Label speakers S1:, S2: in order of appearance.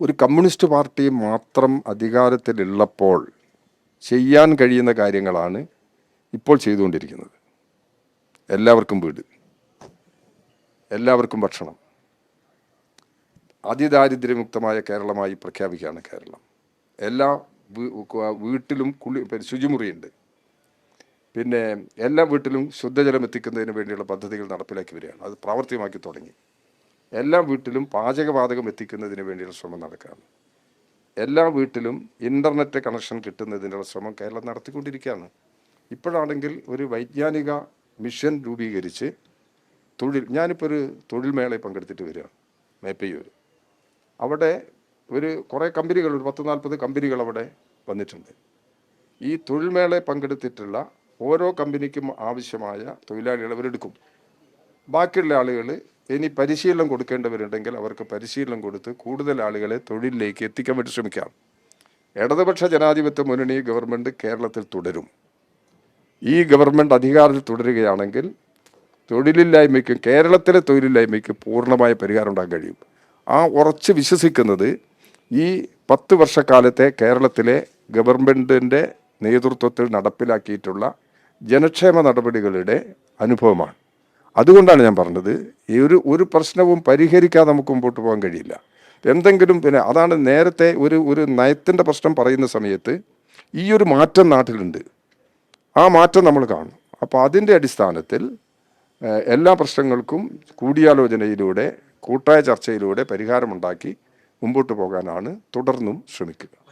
S1: ഒരു communist party മാത്രം അധികാരത്തിലുള്ളപ്പോൾ ചെയ്യാൻ കഴിയുന്ന കാര്യങ്ങളാണ് ഇപ്പോൾ ചെയ്തുകൊണ്ടിരിക്കുന്നത്. എല്ലാവർക്കും വീട്. എല്ലാവർക്കും ഭക്ഷണം. അതിദാരിദ്ര്യമുക്തമായ കേരളമായി പ്രഖ്യാപിക്കുകയാണ് കേരളം. എല്ലാ വീട്ടിലും കുളി ശുചിമുറിയുണ്ട്. പിന്നെ എല്ലാ വീട്ടിലും ശുദ്ധജലം എത്തിക്കുന്നതിന് വേണ്ടിയുള്ള പദ്ധതികൾ നടപ്പിലാക്കി വരികയാണ്. അത് പ്രാവർത്തികമാക്കി തുടങ്ങി. എല്ലാ വീട്ടിലും പാചകവാതകം എത്തിക്കുന്നതിന് വേണ്ടിയുള്ള ശ്രമം നടക്കുകയാണ്. എല്ലാ വീട്ടിലും ഇന്റർനെറ്റ് കണക്ഷൻ കിട്ടുന്നതിനുള്ള ശ്രമം കേരളം നടത്തിക്കൊണ്ടിരിക്കുകയാണ്. ഇപ്പോഴാണെങ്കിൽ ഒരു വൈജ്ഞാനിക മിഷൻ രൂപീകരിച്ച് തൊഴിൽ ഞാനിപ്പോൾ ഒരു തൊഴിൽ മേളയിൽ പങ്കെടുത്തിട്ട് വരികയാണ് മേപ്പയ്യൂർ അവിടെ ഒരു കുറേ കമ്പനികൾ ഒരു പത്ത് നാൽപ്പത് കമ്പനികൾ അവിടെ വന്നിട്ടുണ്ട്. ഈ തൊഴിൽ മേളയിൽ പങ്കെടുത്തിട്ടുള്ള ഓരോ കമ്പനിക്കും ആവശ്യമായ തൊഴിലാളികൾ അവരെടുക്കും ബാക്കിയുള്ള ആളുകൾ ഇനി പരിശീലനം കൊടുക്കേണ്ടവരുണ്ടെങ്കിൽ അവർക്ക് പരിശീലനം കൊടുത്ത് കൂടുതൽ ആളുകളെ തൊഴിലിലേക്ക് എത്തിക്കാൻ വേണ്ടി ശ്രമിക്കാം. ഇടതുപക്ഷ ജനാധിപത്യ മുന്നണി ഗവൺമെന്റ് കേരളത്തിൽ തുടരും. ഈ ഗവൺമെന്റ് അധികാരത്തിൽ തുടരുകയാണെങ്കിൽ തൊഴിലില്ലായ്മയ്ക്കും കേരളത്തിലെ തൊഴിലില്ലായ്മയ്ക്ക് പൂർണമായ പരിഹാരം ഉണ്ടാക്കാൻ കഴിയും. ആ ഉറച്ച് വിശ്വസിക്കുന്നത് ഈ പത്ത് വർഷക്കാലത്തെ കേരളത്തിലെ ഗവൺമെന്റിന്റെ നേതൃത്വത്തിൽ നടപ്പിലാക്കിയിട്ടുള്ള ജനക്ഷേമ നടപടികളുടെ അനുഭവമാണ്. അതുകൊണ്ടാണ് ഞാൻ പറഞ്ഞത് ഈ ഒരു ഒരു പ്രശ്നവും പരിഹരിക്കാതെ നമുക്ക് മുമ്പോട്ട് പോകാൻ കഴിയില്ല. എന്തെങ്കിലും പിന്നെ അതാണ് നേരത്തെ ഒരു ഒരു നയത്തിന്റെ പ്രശ്നം പറയുന്ന സമയത്ത് ഈ ഒരു മാറ്റം നാട്ടിലുണ്ട്. ആ മാറ്റം നമ്മൾ കാണും. അപ്പോൾ അതിന്റെ അടിസ്ഥാനത്തിൽ എല്ലാ പ്രശ്നങ്ങൾക്കും കൂടിയാലോചനയിലൂടെ കൂട്ടായ ചർച്ചയിലൂടെ പരിഹാരമുണ്ടാക്കി മുമ്പോട്ട് പോകാനാണ് തുടർന്നും ശ്രമിക്കുക.